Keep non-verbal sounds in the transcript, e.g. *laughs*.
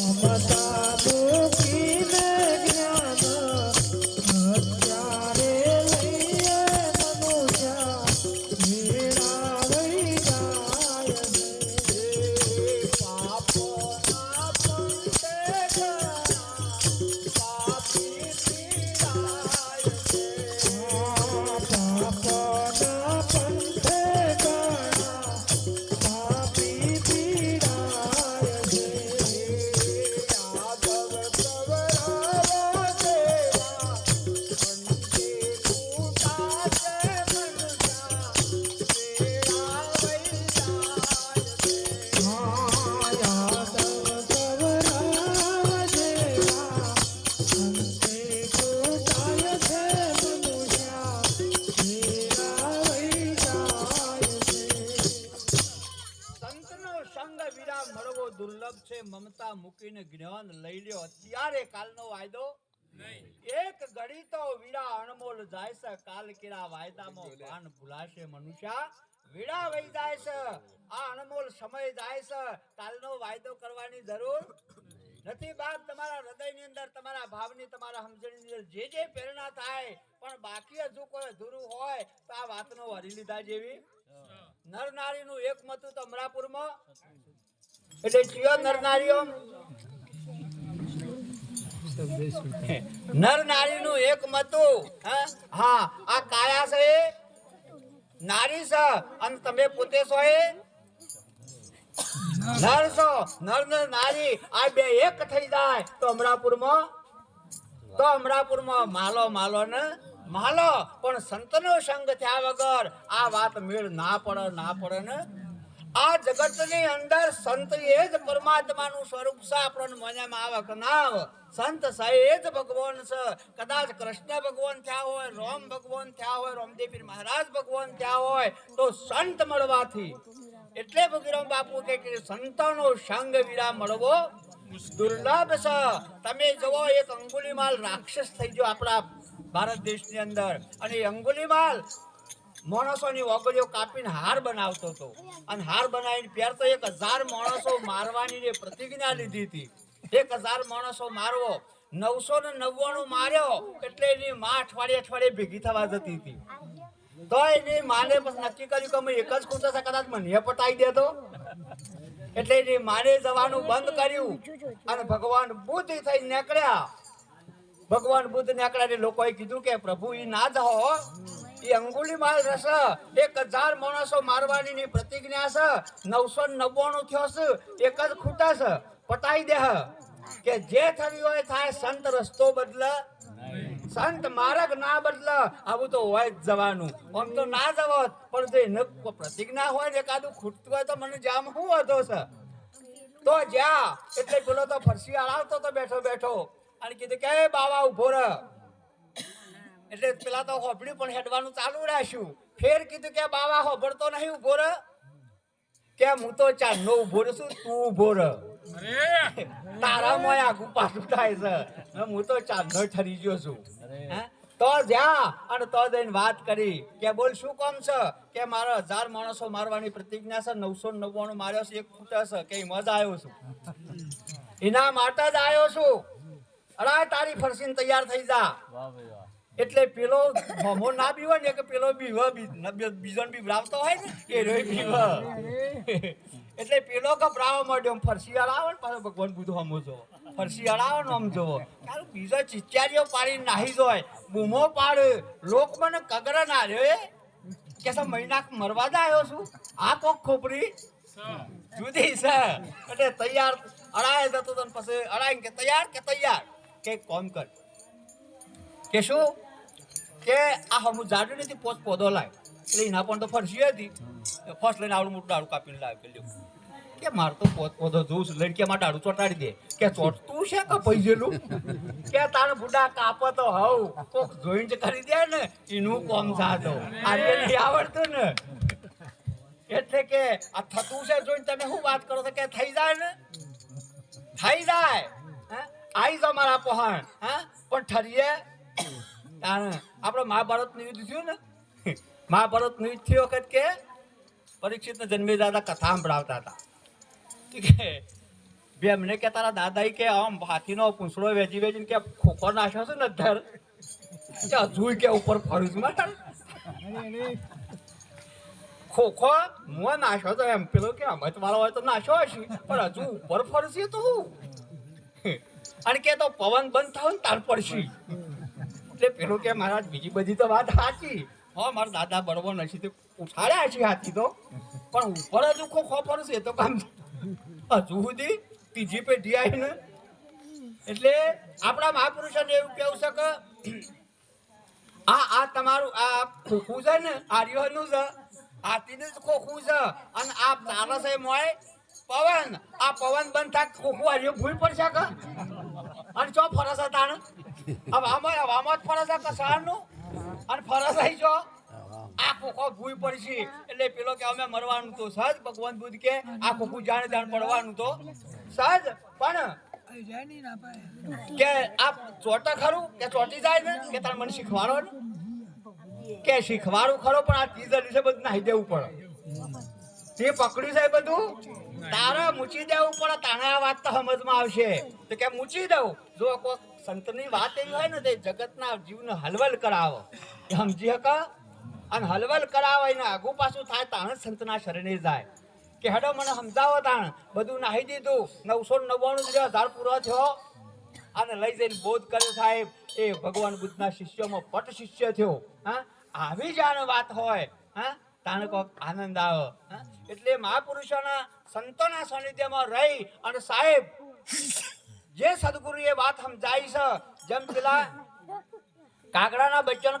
મમતા મમતા મૂકીને જ્ઞાન લઈ લ્યો. અત્યારે કાલનો વાયદો? એક ઘડી તો વીડા અણમોલ જાય છે. કાલ કેરા વાયદામાં ભાન ભૂલાશે મનુષ્યા. વીડા વહી જાય છે. આ અણમોલ સમય જાય છે. કાલનો વાયદો કરવાની જરૂર નથી. બાપ તમારા હૃદયની અંદર તમારા ભાવની તમારા સમજણની અંદર જે જે પ્રેરણા થાય પણ બાકી હજુ કોઈ અધૂરું હોય તો આ વાતનો વરી લીધા જેવી. નર નારીનું એક મતું તો અમરાપુરમાં. એટલે કયો નર નારીઓ નર એક મતું, હા? આ કાયા છે? નારી છે? અને તમે પોતે છો એ? નર છો? નર ને નારી. આ બે એક થઈ જાય. તો અમરાપુરમાં? તો અમરાપુરમાં માલો માલો ને માલો. પણ સંતનો સંગ થયા વગર આ વાત મેળ ના પડે ના પડે ને આ જગતની અંદર સંત એ જ પરમાત્માનું સ્વરૂપ છે, આપણને મજામાં આવક ના આવે. સંત છે એ જ ભગવાન છે. કદાચ કૃષ્ણ ભગવાન થયા હોય, રોમ ભગવાન થયા હોય, રોમદેવી મહારાજ ભગવાન થયા હોય, તો સંત મળવાથી. એટલે ભગીરામ બાપુ કે સંતનો સંગ વિરા મળવો દુર્લભ છે. તમે જુઓ, એક અંગુલીમાલ રાક્ષસ થઈ ગયો આપણા ભારત દેશની અંદર. અને અંગુલીમાલ માણસોની વગડીઓ કાપીને હાર બનાવતો હતો. અને હાર બનાવીને પહેરતો એક હજાર માણસો મારવાની પ્રતિજ્ઞા લીધી હતી. એક હજાર માણસો મારવો, નવસો ને નવ્વાણું માર્યો એટલે એની માં અઠવાડિયે અઠવાડિયે ભેગી થવા જતી હતી. તો એની માને નક્કી કર્યું કે અમે એક જ ખૂંચો છે, કદાચ મને પટાઈ દેતો. એટલે એની માને જવાનું બંધ કર્યું અને ભગવાન બુદ્ધ થઈ નીકળ્યા. ભગવાન બુદ્ધ નીકળ્યા લોકોએ કીધું કે પ્રભુ એ ના જહો એ અંગુલી માલ રસ એક હજાર માણસો મારવાની પ્રતિજ્ઞા છે. નવસો નવ્વાણું થયો એક જ ખૂટા છે. પટાઈ દે. કે જે થયું હોય થાય. સંત રસ્તો બદલે. સંત માર્ગ ના બદલે. આવું તો હોય જ જવાનું. આમ તો ના જવત. પણ જે પ્રતિજ્ઞા હોય ને એકાદું ખૂટતું હોય તો મને જામ શું હતો છે? તો જ્યાં. એટલે પેલો તો ફરસી હળાવતો તો બેઠો બેઠો. અને કીધું કે બાવા ઊભો રહ. એટલે પેલા તો હોભળ્યું પણ હેડવાનું ચાલુ રાખ્યું. ફેર કીધું કે બાવા હોભળતો નહીં ઊભો રહ. કે હું તો ચાંદનો ઊભો રહું છું તું ઊભો રહ. *laughs* તારા મોય આખું પાછું થાય છે. હું તો ચાંદનો ઠરી ગયો છું. તો જ્યાં અને તો જઈને વાત કરી. કે બોલ શું કામ છે? કે મારા હજાર માણસો મારવાની પ્રતિજ્ઞા છે નવસો નવ્વાણું માર્યો છે એક ખૂટા છે કે મજા આવ્યો છું. એના માટે જ આવ્યો છું. અરે તારી ફરસીને તૈયાર થઈ જા. એટલે પેલો ભમો ના બીવે ને કે પેલો બીવ બીજો બીવડાવતો હોય ને એ રોય બીવા. એટલે પેલો ગભરાવા માંડ્યો ફરસી હળાવે ને, પાછો ભગવાન બુદ્ધ હમો જો ફરસી હળાવે ને, આમ જોવો. તારું બીજો ચિચિયારીઓ પાડી નાહી જોય બૂમો પાડ લોક મને કગર ના રે કે મહિના મરવા જ આવ્યો છું. આ કોક ખોપરી જુદી છે. એટલે તૈયાર અડાય જતો તો પછી અડાય કે તૈયાર કે તૈયાર. કે કોમ કર. કે શું? કે આ હમું જાડું નથી પોત પોદો લાય. એટલે એના પણ તો ફરસી હતી. ફર્સ્ટ લઈને આવડું મોટું દાડું કાપીને લાવી કે કે માર તો પોત પોદો જોઉં છું. લડકીમાં દાડું ચોટાડી દે. કે ચોટતું છે કે પૈસેલું કે તારે બુડા કાપો તો હવ કોક જોઈન્ટ કરી દે ને, એનું કોમ સાધો. આજે નહીં આવડતું ને. એટલે કે આ થતું છે જોઈને તમે શું વાત કરો છો? કે થઈ જાય ને? થઈ જાય? આઈ જ મારા પહાણ. હા? પણ ઠરીએ આપણે મહાભારતનું યુદ્ધ થયું ને? *laughs* મહાભારતનું યુદ્ધ થયું વખત કે પરીક્ષિત જન્મી દાદા કથા સંભળાવતા હતા. બે એમને કે તારા દાદા કે આમ હાથીનો પૂંછડો વેચી વેચીને કે ખોખો નાખ્યો છે ને ધર? હજુ કે ઉપર ફરું છું મારે ખોખો હું નાશો તો એમ પેલો કે અમત વાળો હોય તો નાશો હશે, પણ હજુ ઉપર ફરશે તો *laughs* અને કે તો પવન બંધ થાવ ને તાર પડશે. એટલે પેલું કે મહારાજ, બીજી બધી તો વાત સાચી. હો, મારા દાદા બરોબર નથી તે ઉઠાડ્યા છે હાથી તો. પણ ઉપર હજુ ખોખો પડશે તો કામ હજુ સુધી ત્રીજી પેઢી આવીને એટલે આપણા મહાપુરુષોને એવું કેવું છે કે આ આ તમારું, આ ખોખું છે ને આર્યોનું છે હાથીનું જ ખોખું છે. અને આ તારસ એ મોય પવન. આ પવન બંધ થાય ખોખું આર્યો ભૂલ પડશે કે? અને ચો ફરસ તાણ? હવે આમાં આમાં જ ફરસ છે કસાળનું અને ફરસ આવી જો? આ ભૂઈ પડી પડશે. એટલે પેલો કે અમે મરવાનું તો સહજ ભગવાન બુદ્ધ કે આ ખોખું જાણે જાણ પડવાનું તો સહજ પણ કે આ ચોટે ખરું? કે ચોટી જાય ને કે તારે મને શીખવાડો કે શીખવાડું ખરો, પણ આ ત્રીજા દિવસે બધું નાહી દેવું પડે. તે પકડ્યું છે બધું? તારે મૂચી દેવું પડે તાણે આ વાત તો સમજમાં આવશે. તો કે મૂચી દઉં. જો કોઈ સંતની વાત એવી હોય ને તે જગતના જીવને હલવલ કરાવો. સમજી હક? અને હલવલ કરાવે, એને આગુ પાછું થાય, તાણે સંતના શરણે જાય. કે હેડો, મને સમજાવો તાણ. બધું નાહી દીધું. નવસો નવ્વાણું જે હજાર પૂરો થયો. અને લઈ જઈને બોધ કર્યો સાહેબ. એ ભગવાન બુદ્ધના શિષ્યોમાં પટ શિષ્ય થયો. હા? આવી જાણ વાત હોય. હા? તાણે કોક આનંદ આવે? એટલે મહાપુરુષોના સંતોના સાનિધ્યમાં રહી અને સાહેબ જે સદગુરુએ વાત સમજાઈ છે જેમ પેલા કાગડાના બચ્ચાને